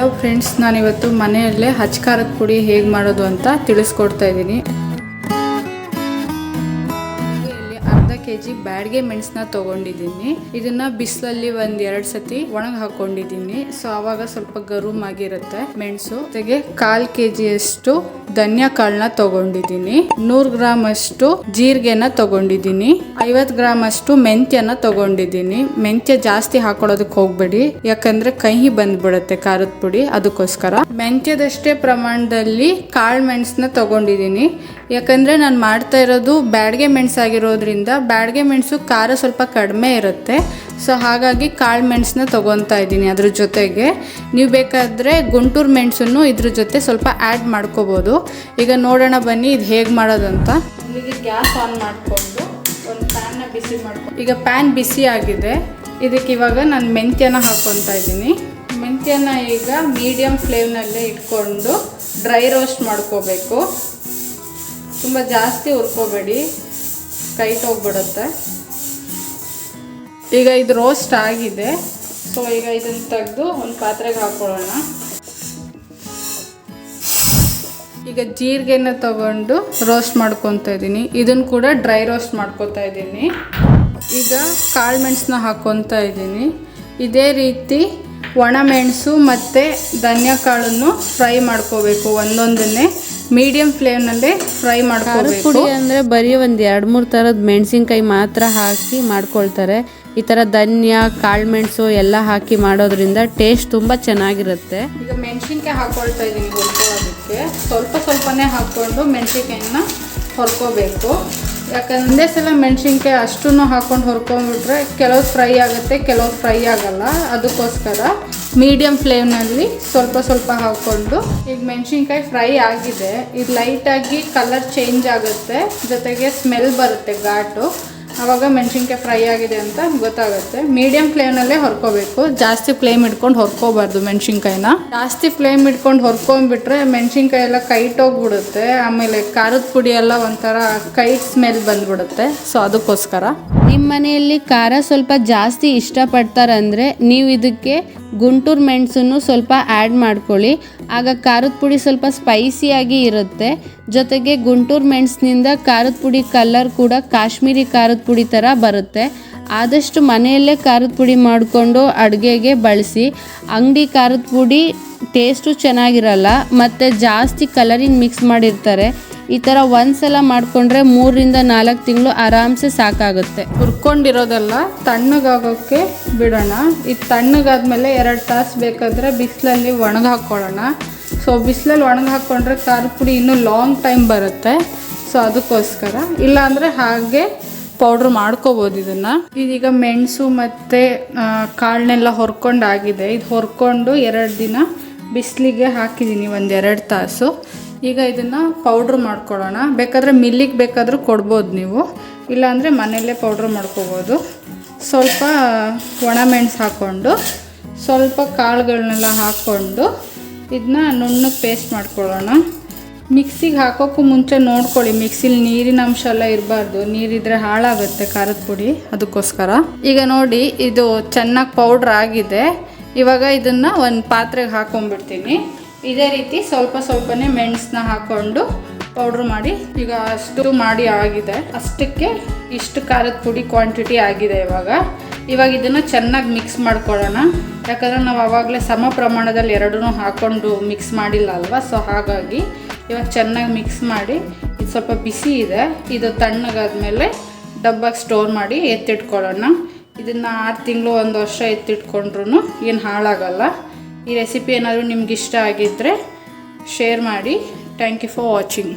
Hello friends ನಾನಿವತ್ತು ಮನೆಯಲ್ಲೇ ಹಚ್ಕಾರದ ಪುಡಿ ಹೇಗೆ ಮಾಡೋದು ಅಂತ ತಿಳಿಸ್ಕೊಡ್ತಾ ಇದ್ದೀನಿ. ಅರ್ಧ ಕೆ ಜಿ ಬ್ಯಾಡ್ಗೆ ಮೆಣಸನ್ನ ತೊಗೊಂಡಿದ್ದೀನಿ. ಇದನ್ನ ಬಿಸಿಲಲ್ಲಿ ಒಂದ್ ಎರಡು ಸತಿ ಒಣಗಿ ಹಾಕೊಂಡಿದ್ದೀನಿ. ಸೊ, ಆವಾಗ ಸ್ವಲ್ಪ ಗರುಮ್ ಆಗಿರುತ್ತೆ ಮೆಣಸು. ಜೊತೆಗೆ ಕಾಲ್ ಕೆ ಅಷ್ಟು ಧನ್ಯ ಕಾಳನ್ನ ತಗೊಂಡಿದ್ದೀನಿ. ನೂರು ಗ್ರಾಮ್ ಅಷ್ಟು ಜೀರಿಗೆನ ತಗೊಂಡಿದ್ದೀನಿ. ಐವತ್ ಗ್ರಾಮ್ ಅಷ್ಟು ಮೆಂತ್ಯನ ತಗೊಂಡಿದ್ದೀನಿ. ಮೆಂತ್ಯ ಜಾಸ್ತಿ ಹಾಕೊಳ್ಳೋದಕ್ಕೆ ಹೋಗ್ಬೇಡಿ. ಯಾಕಂದ್ರೆ ಕಹಿ ಬಂದ್ಬಿಡುತ್ತೆ ಖಾರದ ಪುಡಿ, ಅದಕ್ಕೋಸ್ಕರ. ಮೆಂತ್ಯದಷ್ಟೇ ಪ್ರಮಾಣದಲ್ಲಿ ಕಾಳು ಮೆಣಸನ್ನ ತಗೊಂಡಿದ್ದೀನಿ. ಯಾಕಂದ್ರೆ ನಾನು ಮಾಡ್ತಾ ಇರೋದು ಬ್ಯಾಡ್ಗೆ ಮೆಣಸಾಗಿರೋದ್ರಿಂದ ಬ್ಯಾಡ್ಗೆ ಮೆಣಸು ಖಾರ ಸ್ವಲ್ಪ ಕಡಿಮೆ ಇರುತ್ತೆ. ಸೊ ಹಾಗಾಗಿ ಕಾಳು ಮೆಣಸನ್ನ ತೊಗೊತಾ ಇದ್ದೀನಿ ಅದ್ರ ಜೊತೆಗೆ. ನೀವು ಬೇಕಾದರೆ ಗುಂಟೂರು ಮೆಣಸನ್ನು ಇದ್ರ ಜೊತೆ ಸ್ವಲ್ಪ ಆ್ಯಡ್ ಮಾಡ್ಕೋಬೋದು. ಈಗ ನೋಡೋಣ ಬನ್ನಿ ಇದು ಹೇಗೆ ಮಾಡೋದಂತ. ಇಲ್ಲಿಗೆ ಗ್ಯಾಸ್ ಆನ್ ಮಾಡಿಕೊಂಡು ಒಂದು ಪ್ಯಾನ್ನ ಬಿಸಿ ಮಾಡ್ಕೊಂಡು ಈಗ ಪ್ಯಾನ್ ಬಿಸಿ ಆಗಿದೆ. ಇದಕ್ಕೆ ಇವಾಗ ನಾನು ಮೆಂತ್ಯನ ಹಾಕ್ಕೊತಾ ಇದ್ದೀನಿ. ಮೆಂತ್ಯನ ಈಗ ಮೀಡಿಯಮ್ ಫ್ಲೇಮ್ನಲ್ಲೇ ಇಟ್ಕೊಂಡು ಡ್ರೈ ರೋಸ್ಟ್ ಮಾಡ್ಕೋಬೇಕು. ತುಂಬ ಜಾಸ್ತಿ ಹುರ್ಕೋಬೇಡಿ. ಕೈಟ್ ಹೋಗ್ಬಿಡುತ್ತೆ. ಈಗ ಇದು ರೋಸ್ಟ್ ಆಗಿದೆ. ಸೊ ಈಗ ಇದನ್ನು ತೆಗೆದು ಒಂದು ಪಾತ್ರೆಗೆ ಹಾಕೊಳ್ಳೋಣ. ಈಗ ಜೀರಿಗೆನ ತಗೊಂಡು ರೋಸ್ಟ್ ಮಾಡ್ಕೊತಾ ಇದ್ದೀನಿ ಇದನ್ನು ಕೂಡ ಡ್ರೈ ರೋಸ್ಟ್ ಮಾಡ್ಕೊತಾ ಇದ್ದೀನಿ ಈಗ ಕಾಳು ಮೆಣಸನ್ನ ಹಾಕ್ಕೊತಾ ಇದ್ದೀನಿ ಇದೇ ರೀತಿ ಒಣಮೆಣಸು ಮತ್ತು ಧನ್ಯ ಕಾಳನ್ನು ಫ್ರೈ ಮಾಡ್ಕೋಬೇಕು. ಒಂದೊಂದನ್ನೇ ಮೀಡಿಯಂ ಫ್ಲೇಮ್ನಲ್ಲೇ ಫ್ರೈ ಮಾಡ್ಕೋಬೇಕು ಪುಡಿ ಅಂದರೆ ಬರೀ ಒಂದು ಎರಡು ಮೂರು ಥರದ ಮೆಣಸಿನ್ಕಾಯಿ ಮಾತ್ರ ಹಾಕಿ ಮಾಡ್ಕೊಳ್ತಾರೆ. ಈ ಥರ ಧನ್ಯ ಕಾಳುಮೆಣಸು ಎಲ್ಲ ಹಾಕಿ ಮಾಡೋದ್ರಿಂದ ಟೇಸ್ಟ್ ತುಂಬ ಚೆನ್ನಾಗಿರುತ್ತೆ. ಈಗ ಮೆಣಸಿನ್ಕಾಯಿ ಹಾಕ್ಕೊಳ್ತಾ ಇದ್ದೀನಿ ಹುರ್ಕೊಳ್ಳೋದಕ್ಕೆ ಸ್ವಲ್ಪ ಸ್ವಲ್ಪನೇ ಹಾಕ್ಕೊಂಡು ಮೆಣಸಿನ್ಕಾಯಿನ ಹೊರ್ಕೋಬೇಕು. ಯಾಕಂದ್ರೆ ಒಂದೇ ಸಲ ಮೆಣಸಿನ್ಕಾಯಿ ಅಷ್ಟೂ ಹಾಕ್ಕೊಂಡು ಹೊರ್ಕೊಂಡ್ಬಿಟ್ರೆ ಕೆಲವು ಫ್ರೈ ಆಗುತ್ತೆ ಕೆಲವು ಫ್ರೈ ಆಗಲ್ಲ. ಅದಕ್ಕೋಸ್ಕರ ಮೀಡಿಯಂ ಫ್ಲೇಮ್ನಲ್ಲಿ ಸ್ವಲ್ಪ ಸ್ವಲ್ಪ ಹಾಕ್ಕೊಂಡು ಈಗ ಮೆಣಸಿನ್ಕಾಯಿ ಫ್ರೈ ಆಗಿದೆ. ಇದು ಲೈಟಾಗಿ ಕಲರ್ ಚೇಂಜ್ ಆಗುತ್ತೆ. ಜೊತೆಗೆ ಸ್ಮೆಲ್ ಬರುತ್ತೆ ಘಾಟು. ಆವಾಗ ಮೆಣಸಿನ್ಕಾಯಿ ಫ್ರೈ ಆಗಿದೆ ಅಂತ ಗೊತ್ತಾಗುತ್ತೆ. ಮೀಡಿಯಂ ಫ್ಲೇಮ್ನಲ್ಲೇ ಹೊರ್ಕೋಬೇಕು. ಜಾಸ್ತಿ ಫ್ಲೇಮ್ ಇಟ್ಕೊಂಡು ಹೊರ್ಕೋಬಾರ್ದು ಮೆಣಸಿನ್ಕಾಯಿನ. ಜಾಸ್ತಿ ಫ್ಲೇಮ್ ಇಟ್ಕೊಂಡು ಹೊರ್ಕೊಂಬಿಟ್ರೆ ಮೆಣಸಿನ್ಕಾಯಿ ಎಲ್ಲ ಕೈಟೋಗ್ಬಿಡುತ್ತೆ ಆಮೇಲೆ ಖಾರದ ಪುಡಿ ಎಲ್ಲ ಒಂಥರ ಕೈಟ್ ಸ್ಮೆಲ್ ಬಂದ್ಬಿಡುತ್ತೆ. ಸೊ ಅದಕ್ಕೋಸ್ಕರ. ನಿಮ್ಮ ಮನೆಯಲ್ಲಿ ಖಾರ ಸ್ವಲ್ಪ ಜಾಸ್ತಿ ಇಷ್ಟಪಡ್ತಾರಂದರೆ ನೀವು ಇದಕ್ಕೆ ಗುಂಟೂರು ಮೆಣಸನ್ನು ಸ್ವಲ್ಪ ಆ್ಯಡ್ ಮಾಡ್ಕೊಳ್ಳಿ. ಆಗ ಖಾರದ ಪುಡಿ ಸ್ವಲ್ಪ ಸ್ಪೈಸಿಯಾಗಿ ಇರುತ್ತೆ. ಜೊತೆಗೆ ಗುಂಟೂರು ಮೆಣಸಿನಿಂದ ಖಾರದ ಪುಡಿ ಕಲರ್ ಕೂಡ ಕಾಶ್ಮೀರಿ ಖಾರದ ಪುಡಿ ಥರ ಬರುತ್ತೆ. ಆದಷ್ಟು ಮನೆಯಲ್ಲೇ ಖಾರದ ಪುಡಿ ಮಾಡಿಕೊಂಡು ಅಡುಗೆಗೆ ಬಳಸಿ. ಅಂಗಡಿ ಖಾರದ ಪುಡಿ ಟೇಸ್ಟು ಚೆನ್ನಾಗಿರಲ್ಲ, ಮತ್ತು ಜಾಸ್ತಿ ಕಲರಿಂಗ್ ಮಿಕ್ಸ್ ಮಾಡಿರ್ತಾರೆ. ಈ ಥರ ಒಂದ್ಸಲ ಮಾಡಿಕೊಂಡ್ರೆ ಮೂರರಿಂದ ನಾಲ್ಕು ತಿಂಗಳು ಆರಾಮ್ಸೆ ಸಾಕಾಗುತ್ತೆ. ಹುರ್ಕೊಂಡಿರೋದೆಲ್ಲ ತಣ್ಣಗಾಗೋಕ್ಕೆ ಬಿಡೋಣ. ಇದು ತಣ್ಣಗಾದ್ಮೇಲೆ ಎರಡು ತಾಸು ಬೇಕಾದರೆ ಬಿಸಿಲಲ್ಲಿ ಒಣಗಿ ಹಾಕ್ಕೊಳ್ಳೋಣ ಸೊ ಬಿಸಿಲಲ್ಲಿ ಒಣಗಿ ಹಾಕ್ಕೊಂಡ್ರೆ ಖಾರ ಪುಡಿ ಇನ್ನೂ ಲಾಂಗ್ ಟೈಮ್ ಬರುತ್ತೆ. ಸೊ ಅದಕ್ಕೋಸ್ಕರ ಇಲ್ಲಾಂದರೆ ಹಾಗೆ ಪೌಡ್ರ್ ಮಾಡ್ಕೋಬೋದು ಇದನ್ನು. ಇದೀಗ ಮೆಣಸು ಮತ್ತು ಕಾಳನ್ನೆಲ್ಲ ಹೊರ್ಕೊಂಡಾಗಿದೆ. ಇದು ಹೊರ್ಕೊಂಡು ಎರಡು ದಿನ ಬಿಸಿಲಿಗೆ ಹಾಕಿದ್ದೀನಿ ಒಂದೆರಡು ತಾಸು. ಈಗ ಇದನ್ನು ಪೌಡ್ರ್ ಮಾಡ್ಕೊಳ್ಳೋಣ. ಬೇಕಾದರೆ ಮಿಲ್ಲಿಗೆ ಬೇಕಾದರೂ ಕೊಡ್ಬೋದು ನೀವು. ಇಲ್ಲಾಂದರೆ ಮನೆಯಲ್ಲೇ ಪೌಡ್ರ್ ಮಾಡ್ಕೋಬೋದು. ಸ್ವಲ್ಪ ಒಣಮೆಣಸು ಹಾಕ್ಕೊಂಡು, ಸ್ವಲ್ಪ ಕಾಳುಗಳನ್ನೆಲ್ಲ ಹಾಕ್ಕೊಂಡು ಇದನ್ನ ನುಣ್ಣಗೆ ಪೇಸ್ಟ್ ಮಾಡ್ಕೊಳ್ಳೋಣ. ಮಿಕ್ಸಿಗೆ ಹಾಕೋಕ್ಕೂ ಮುಂಚೆ ನೋಡ್ಕೊಳ್ಳಿ. ಮಿಕ್ಸಿಲಿ ನೀರಿನ ಅಂಶ ಎಲ್ಲ ಇರಬಾರ್ದು. ನೀರಿದ್ರೆ ಹಾಳಾಗುತ್ತೆ ಖಾರದ ಪುಡಿ. ಅದಕ್ಕೋಸ್ಕರ. ಈಗ ನೋಡಿ, ಇದು ಚೆನ್ನಾಗಿ ಪೌಡ್ರ್ ಆಗಿದೆ. ಇವಾಗ ಇದನ್ನು ಒಂದು ಪಾತ್ರೆಗೆ ಹಾಕೊಂಡ್ಬಿಡ್ತೀನಿ. ಇದೇ ರೀತಿ ಸ್ವಲ್ಪ ಸ್ವಲ್ಪನೇ ಮೆಣಸನ್ನ ಹಾಕ್ಕೊಂಡು ಪೌಡ್ರ್ ಮಾಡಿ, ಈಗ ಅಷ್ಟು ಮಾಡಿ ಆಗಿದೆ. ಅಷ್ಟಕ್ಕೆ ಇಷ್ಟು ಖಾರದ ಪುಡಿ ಕ್ವಾಂಟಿಟಿ ಆಗಿದೆ ಇವಾಗ. ಇವಾಗ ಇದನ್ನು ಚೆನ್ನಾಗಿ ಮಿಕ್ಸ್ ಮಾಡ್ಕೊಳ್ಳೋಣ. ಯಾಕಂದರೆ ನಾವು ಆವಾಗಲೇ ಸಮ ಪ್ರಮಾಣದಲ್ಲಿ ಎರಡನ್ನೂ ಹಾಕ್ಕೊಂಡು ಮಿಕ್ಸ್ ಮಾಡಿಲ್ಲ ಅಲ್ವಾ? ಸೊ ಹಾಗಾಗಿ ಇವಾಗ ಚೆನ್ನಾಗಿ ಮಿಕ್ಸ್ ಮಾಡಿ, ಇದು ಸ್ವಲ್ಪ ಬಿಸಿ ಇದೆ. ಇದು ತಣ್ಣಗಾದ್ಮೇಲೆ ಡಬ್ಬಾಗಿ ಸ್ಟೋರ್ ಮಾಡಿ ಎತ್ತಿಟ್ಕೊಳ್ಳೋಣ. ಇದನ್ನು ಆರು ತಿಂಗಳು, ಒಂದು ವರ್ಷ ಎತ್ತಿಟ್ಕೊಂಡ್ರೂ ಏನು ಹಾಳಾಗಲ್ಲ. ಈ ರೆಸಿಪಿ ಏನಾದರೂ ನಿಮ್ಗೆ ಇಷ್ಟ ಆಗಿದ್ದರೆ ಶೇರ್ ಮಾಡಿ. Thank you for watching